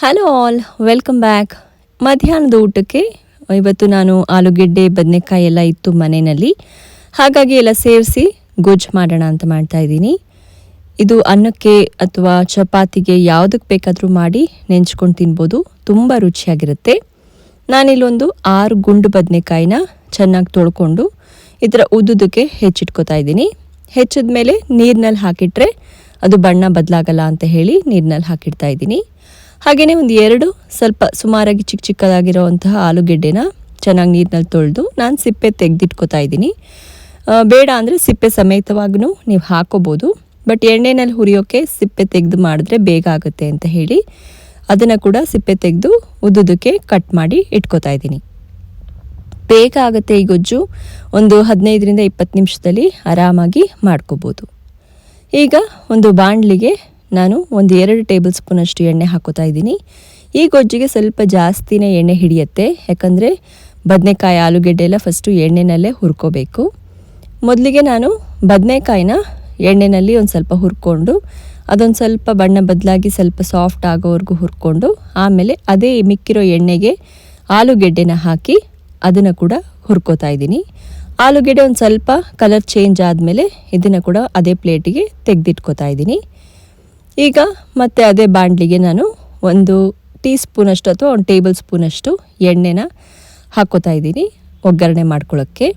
Hello all welcome back ಮಧ್ಯಾಹ್ನದ ಊಟಕ್ಕೆ ಇವತ್ತು ನಾನು ಆಲೂಗೆಡ್ಡೆ, ಬದನೆಕಾಯಿ ಎಲ್ಲ ಇತ್ತು ಮನೆಯಲ್ಲಿ. ಹಾಗಾಗಿ ಎಲ್ಲ ಸೇರಿಸಿ ಗೊಜ್ಜು ಮಾಡೋಣ ಅಂತ ಮಾಡ್ತಾ ಇದ್ದೀನಿ. ಇದು ಅನ್ನಕ್ಕೆ ಅಥವಾ ಚಪಾತಿಗೆ ಯಾವುದಕ್ಕೆ ಬೇಕಾದರೂ ಮಾಡಿ ನೆಂಚ್ಕೊಂಡು ತಿನ್ಬೋದು. ತುಂಬ ರುಚಿಯಾಗಿರುತ್ತೆ. ನಾನಿಲ್ಲೊಂದು ಆರು ಗುಂಡು ಬದನೆಕಾಯಿನ ಚೆನ್ನಾಗಿ ತೊಳ್ಕೊಂಡು ಈ ಥರ ಉದ್ದುದಕ್ಕೆ ಹೆಚ್ಚಿಟ್ಕೋತಾ ಇದ್ದೀನಿ. ಹೆಚ್ಚಿದ ಮೇಲೆ ನೀರಿನಲ್ಲಿ ಹಾಕಿಟ್ರೆ ಅದು ಬಣ್ಣ ಬದಲಾಗಲ್ಲ ಅಂತ ಹೇಳಿ ನೀರಿನಲ್ಲಿ ಹಾಕಿಡ್ತಾ ಇದ್ದೀನಿ. ಹಾಗೆಯೇ ಒಂದು ಎರಡು ಸ್ವಲ್ಪ ಸುಮಾರಾಗಿ ಚಿಕ್ಕ ಚಿಕ್ಕದಾಗಿರೋವಂತಹ ಆಲೂಗೆಡ್ಡೆನ ಚೆನ್ನಾಗಿ ನೀರಿನಲ್ಲಿ ತೊಳೆದು ನಾನು ಸಿಪ್ಪೆ ತೆಗೆದಿಟ್ಕೋತಾ ಇದ್ದೀನಿ. ಬೇಡ ಅಂದರೆ ಸಿಪ್ಪೆ ಸಮೇತವಾಗೂ ನೀವು ಹಾಕೋಬೋದು. ಬಟ್ ಎಣ್ಣೆನಲ್ಲಿ ಹುರಿಯೋಕ್ಕೆ ಸಿಪ್ಪೆ ತೆಗೆದು ಮಾಡಿದ್ರೆ ಬೇಗ ಆಗುತ್ತೆ ಅಂತ ಹೇಳಿ ಅದನ್ನು ಕೂಡ ಸಿಪ್ಪೆ ತೆಗೆದು ಉದ್ದುದಕ್ಕೆ ಕಟ್ ಮಾಡಿ ಇಟ್ಕೋತಾ ಇದ್ದೀನಿ. ಬೇಗ ಆಗುತ್ತೆ ಈ ಗೊಜ್ಜು. ಒಂದು ಹದಿನೈದರಿಂದ ಇಪ್ಪತ್ತು ನಿಮಿಷದಲ್ಲಿ ಆರಾಮಾಗಿ ಮಾಡ್ಕೋಬೋದು. ಈಗ ಒಂದು ಬಾಣಲಿಗೆ ನಾನು ಒಂದು ಎರಡು ಟೇಬಲ್ ಸ್ಪೂನಷ್ಟು ಎಣ್ಣೆ ಹಾಕೋತಾ ಇದ್ದೀನಿ. ಈ ಗೊಜ್ಜಿಗೆ ಸ್ವಲ್ಪ ಜಾಸ್ತಿನೇ ಎಣ್ಣೆ ಹಿಡಿಯುತ್ತೆ. ಯಾಕಂದರೆ ಬದನೆಕಾಯಿ, ಆಲೂಗೆಡ್ಡೆ ಎಲ್ಲ ಫಸ್ಟು ಎಣ್ಣೆನಲ್ಲೇ ಹುರ್ಕೋಬೇಕು. ಮೊದಲಿಗೆ ನಾನು ಬದನೆಕಾಯಿನ ಎಣ್ಣೆನಲ್ಲಿ ಒಂದು ಸ್ವಲ್ಪ ಹುರ್ಕೊಂಡು, ಅದೊಂದು ಸ್ವಲ್ಪ ಬಣ್ಣ ಬದಲಾಗಿ ಸ್ವಲ್ಪ ಸಾಫ್ಟ್ ಆಗೋವರೆಗೂ ಹುರ್ಕೊಂಡು, ಆಮೇಲೆ ಅದೇ ಮಿಕ್ಕಿರೋ ಎಣ್ಣೆಗೆ ಆಲೂಗೆಡ್ಡೆನ ಹಾಕಿ ಅದನ್ನು ಕೂಡ ಹುರ್ಕೋತಾ ಇದ್ದೀನಿ. ಆಲೂಗೆಡ್ಡೆ ಒಂದು ಸ್ವಲ್ಪ ಕಲರ್ ಚೇಂಜ್ ಆದಮೇಲೆ ಇದನ್ನು ಕೂಡ ಅದೇ ಪ್ಲೇಟಿಗೆ ತೆಗೆದಿಟ್ಕೋತಾ ಇದ್ದೀನಿ. ಈಗ ಮತ್ತೆ ಅದೇ ಬಾಣಲಿಗೆ ನಾನು ಒಂದು ಟೀ ಸ್ಪೂನಷ್ಟು ಅಥವಾ ಒಂದು ಟೇಬಲ್ ಸ್ಪೂನಷ್ಟು ಎಣ್ಣೆನ ಹಾಕೋತಾ ಇದ್ದೀನಿ ಒಗ್ಗರಣೆ ಮಾಡ್ಕೊಳ್ಳೋಕ್ಕೆ.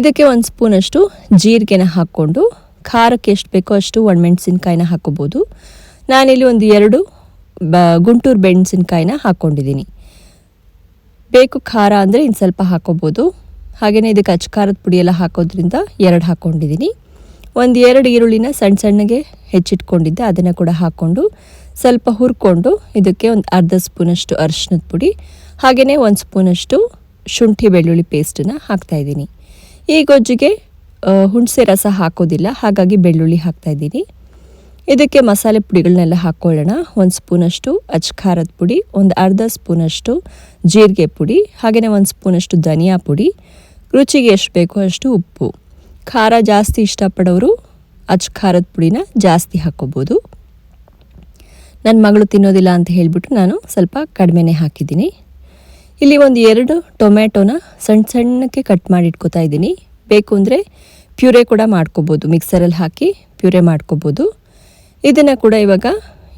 ಇದಕ್ಕೆ ಒಂದು ಸ್ಪೂನಷ್ಟು ಜೀರಿಗೆನ ಹಾಕ್ಕೊಂಡು ಖಾರಕ್ಕೆ ಎಷ್ಟು ಬೇಕೋ ಅಷ್ಟು ಒಣಮೆಣಸಿನ್ಕಾಯಿನ ಹಾಕೋಬೋದು. ನಾನಿಲ್ಲಿ ಒಂದು ಎರಡು ಬ ಗುಂಟೂರು ಮೆಣಸಿನ್ಕಾಯಿನ ಹಾಕ್ಕೊಂಡಿದ್ದೀನಿ. ಬೇಕು ಖಾರ ಅಂದರೆ ಇನ್ನು ಸ್ವಲ್ಪ ಹಾಕೋಬೋದು. ಹಾಗೆಯೇ ಇದಕ್ಕೆ ಅಚ್ಚ ಖಾರದ ಪುಡಿಯೆಲ್ಲ ಹಾಕೋದ್ರಿಂದ ಎರಡು ಹಾಕ್ಕೊಂಡಿದ್ದೀನಿ. ಒಂದು ಎರಡು ಈರುಳ್ಳಿನ ಸಣ್ಣ ಸಣ್ಣಗೆ ಹೆಚ್ಚಿಟ್ಕೊಂಡಿದ್ದೆ, ಅದನ್ನು ಕೂಡ ಹಾಕ್ಕೊಂಡು ಸ್ವಲ್ಪ ಹುರ್ಕೊಂಡು ಇದಕ್ಕೆ ಒಂದು ಅರ್ಧ ಸ್ಪೂನಷ್ಟು ಅರಿಶಿನದ ಪುಡಿ ಹಾಗೆಯೇ ಒಂದು ಸ್ಪೂನಷ್ಟು ಶುಂಠಿ ಬೆಳ್ಳುಳ್ಳಿ ಪೇಸ್ಟನ್ನ ಹಾಕ್ತಾಯಿದ್ದೀನಿ ಈ ಗೊಜ್ಜಿಗೆ ಹುಣಸೆ ರಸ ಹಾಕೋದಿಲ್ಲ, ಹಾಗಾಗಿ ಬೆಳ್ಳುಳ್ಳಿ ಹಾಕ್ತಾಯಿದ್ದೀನಿ ಇದಕ್ಕೆ ಮಸಾಲೆ ಪುಡಿಗಳನ್ನೆಲ್ಲ ಹಾಕ್ಕೊಳ್ಳೋಣ ಒಂದು ಸ್ಪೂನಷ್ಟು ಅಚ್ಕಾರದ ಪುಡಿ, ಒಂದು ಅರ್ಧ ಸ್ಪೂನಷ್ಟು ಜೀರಿಗೆ ಪುಡಿ ಹಾಗೆಯೇ ಒಂದು ಸ್ಪೂನಷ್ಟು ಧನಿಯಾ ಪುಡಿ. ರುಚಿಗೆ ಎಷ್ಟು ಬೇಕೋ ಅಷ್ಟು ಉಪ್ಪು. ಖಾರ ಜಾಸ್ತಿ ಇಷ್ಟಪಡೋರು ಅಚ್ಚ ಖಾರದ ಪುಡಿನ ಜಾಸ್ತಿ ಹಾಕ್ಕೋಬೋದು. ನನ್ನ ಮಗಳು ತಿನ್ನೋದಿಲ್ಲ ಅಂತ ಹೇಳಿಬಿಟ್ಟು ನಾನು ಸ್ವಲ್ಪ ಕಡಿಮೆನೇ ಹಾಕಿದ್ದೀನಿ. ಇಲ್ಲಿ ಒಂದು ಎರಡು ಟೊಮ್ಯಾಟೊನ ಸಣ್ಣ ಸಣ್ಣಕ್ಕೆ ಕಟ್ ಮಾಡಿ ಇಟ್ಕೋತಾ ಇದ್ದೀನಿ. ಬೇಕು ಅಂದರೆ ಪ್ಯೂರೆ ಕೂಡ ಮಾಡ್ಕೋಬೋದು. ಮಿಕ್ಸರಲ್ಲಿ ಹಾಕಿ ಪ್ಯೂರೆ ಮಾಡ್ಕೋಬೋದು. ಇದನ್ನು ಕೂಡ ಇವಾಗ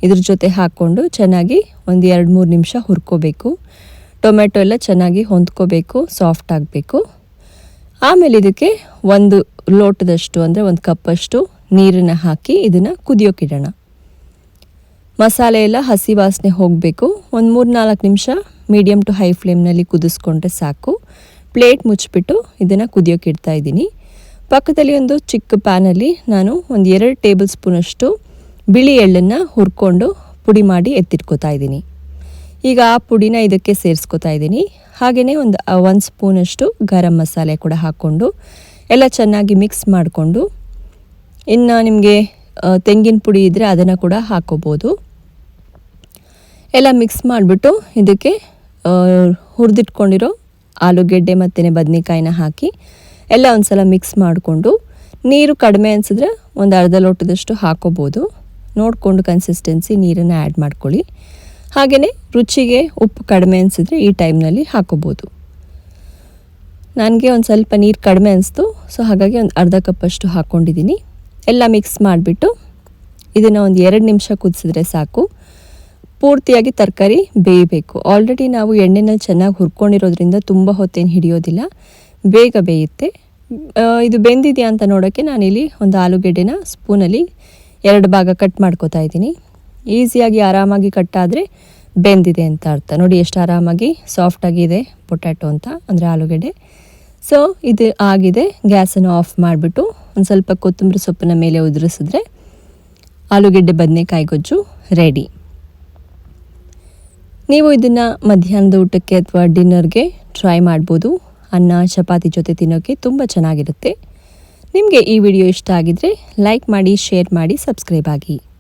ಇದ್ರ ಜೊತೆ ಹಾಕ್ಕೊಂಡು ಚೆನ್ನಾಗಿ ಒಂದು ಎರಡು ಮೂರು ನಿಮಿಷ ಹುರ್ಕೋಬೇಕು. ಟೊಮೆಟೊ ಎಲ್ಲ ಚೆನ್ನಾಗಿ ಹೊಂದ್ಕೋಬೇಕು ಸಾಫ್ಟ್ ಆಗಬೇಕು. ಆಮೇಲೆ ಇದಕ್ಕೆ ಒಂದು ಲೋಟದಷ್ಟು ಅಂದರೆ ಒಂದು ಕಪ್ಪಷ್ಟು ನೀರನ್ನು ಹಾಕಿ ಇದನ್ನು ಕುದಿಯೋಕ್ಕಿಡೋಣ ಮಸಾಲೆ ಎಲ್ಲ ಹಸಿ ವಾಸನೆ ಹೋಗಬೇಕು. ಒಂದು ಮೂರು ನಾಲ್ಕು ನಿಮಿಷ ಮೀಡಿಯಮ್ ಟು ಹೈ ಫ್ಲೇಮ್ನಲ್ಲಿ ಕುದಿಸ್ಕೊಂಡ್ರೆ ಸಾಕು. ಪ್ಲೇಟ್ ಮುಚ್ಚಿಬಿಟ್ಟು ಇದನ್ನು ಕುದಿಯೋಕೆ ಇಡ್ತಾ ಇದ್ದೀನಿ. ಪಕ್ಕದಲ್ಲಿ ಒಂದು ಚಿಕ್ಕ ಪ್ಯಾನಲ್ಲಿ ನಾನು ಒಂದು ಎರಡು ಟೇಬಲ್ ಸ್ಪೂನಷ್ಟು ಬಿಳಿ ಎಳ್ಳನ್ನು ಹುರ್ಕೊಂಡು ಪುಡಿ ಮಾಡಿ ಎತ್ತಿಟ್ಕೋತಾ ಇದ್ದೀನಿ. ಈಗ ಆ ಪುಡಿನ ಇದಕ್ಕೆ ಸೇರಿಸ್ಕೊತಾ ಇದ್ದೀನಿ. ಹಾಗೆಯೇ ಒಂದು ಒಂದು ಸ್ಪೂನಷ್ಟು ಗರಂ ಮಸಾಲೆ ಕೂಡ ಹಾಕ್ಕೊಂಡು ಎಲ್ಲ ಚೆನ್ನಾಗಿ ಮಿಕ್ಸ್ ಮಾಡಿಕೊಂಡು, ಇನ್ನು ನಿಮಗೆ ತೆಂಗಿನ ಪುಡಿ ಇದ್ದರೆ ಅದನ್ನು ಕೂಡ ಹಾಕೋಬೋದು. ಎಲ್ಲ ಮಿಕ್ಸ್ ಮಾಡಿಬಿಟ್ಟು ಇದಕ್ಕೆ ಹುರಿದಿಟ್ಕೊಂಡಿರೋ ಆಲೂಗೆಡ್ಡೆ ಮತ್ತು ಬದನೆಕಾಯಿನ ಹಾಕಿ, ಎಲ್ಲ ಒಂದು ಸಲ ಮಿಕ್ಸ್ ಮಾಡಿಕೊಂಡು, ನೀರು ಕಡಿಮೆ ಅನಿಸಿದ್ರೆ ಒಂದು ಅರ್ಧ ಲೋಟದಷ್ಟು ಹಾಕೋಬೋದು. ನೋಡಿಕೊಂಡು ಕನ್ಸಿಸ್ಟೆನ್ಸಿ ನೀರನ್ನು ಆ್ಯಡ್ ಮಾಡ್ಕೊಳ್ಳಿ. ಹಾಗೆಯೇ ರುಚಿಗೆ ಉಪ್ಪು ಕಡಿಮೆ ಅನಿಸಿದ್ರೆ ಈ ಟೈಮ್ನಲ್ಲಿ ಹಾಕೋಬೋದು. ನನಗೆ ಒಂದು ಸ್ವಲ್ಪ ನೀರು ಕಡಿಮೆ ಅನಿಸ್ತು. ಸೊ ಹಾಗಾಗಿ ಒಂದು ಅರ್ಧ ಕಪ್ಪಷ್ಟು ಹಾಕ್ಕೊಂಡಿದ್ದೀನಿ ಎಲ್ಲ ಮಿಕ್ಸ್ ಮಾಡಿಬಿಟ್ಟು ಇದನ್ನು ಒಂದು ಎರಡು ನಿಮಿಷ ಕುದಿಸಿದ್ರೆ ಸಾಕು. ಪೂರ್ತಿಯಾಗಿ ತರಕಾರಿ ಬೇಯಬೇಕು. ಆಲ್ರೆಡಿ ನಾವು ಎಣ್ಣೆನಲ್ಲಿ ಚೆನ್ನಾಗಿ ಹುರ್ಕೊಂಡಿರೋದ್ರಿಂದ ತುಂಬ ಹೊತ್ತೇನು ಹಿಡಿಯೋದಿಲ್ಲ. ಬೇಗ ಬೇಯುತ್ತೆ. ಇದು ಬೆಂದಿದೆಯಾ ಅಂತ ನೋಡೋಕ್ಕೆ ನಾನಿಲ್ಲಿ ಒಂದು ಆಲೂಗೆಡ್ಡೆನ ಸ್ಪೂನಲ್ಲಿ ಎರಡು ಭಾಗ ಕಟ್ ಮಾಡ್ಕೋತಾ ಇದ್ದೀನಿ. ಈಸಿಯಾಗಿ ಆರಾಮಾಗಿ ಕಟ್ಟಾದರೆ ಬೆಂದಿದೆ ಅಂತ ಅರ್ಥ. ನೋಡಿ, ಎಷ್ಟು ಆರಾಮಾಗಿ ಸಾಫ್ಟಾಗಿದೆ ಪೊಟ್ಯಾಟೊ ಅಂತ, ಅಂದರೆ ಆಲೂಗೆಡ್ಡೆ. ಸೊ ಇದು ಆಗಿದೆ, ಗ್ಯಾಸನ್ನು ಆಫ್ ಮಾಡಿಬಿಟ್ಟು ಒಂದು ಸ್ವಲ್ಪ ಕೊತ್ತಂಬರಿ ಸೊಪ್ಪಿನ ಮೇಲೆ ಉದುರಿಸಿದ್ರೆ ಆಲೂಗೆಡ್ಡೆ, ಬದನೆಕಾಯಿ, ಗೊಜ್ಜು ರೆಡಿ ನೀವು ಇದನ್ನು ಮಧ್ಯಾಹ್ನದ ಊಟಕ್ಕೆ ಅಥವಾ ಡಿನ್ನರ್ಗೆ ಟ್ರೈ ಮಾಡ್ಬೋದು. ಅನ್ನ, ಚಪಾತಿ ಜೊತೆ ತಿನ್ನೋಕ್ಕೆ ತುಂಬ ಚೆನ್ನಾಗಿರುತ್ತೆ. ನಿಮಗೆ ಈ ವಿಡಿಯೋ ಇಷ್ಟ ಆಗಿದರೆ ಲೈಕ್ ಮಾಡಿ ಶೇರ್ ಮಾಡಿ ಸಬ್ಸ್ಕ್ರೈಬ್ ಆಗಿ.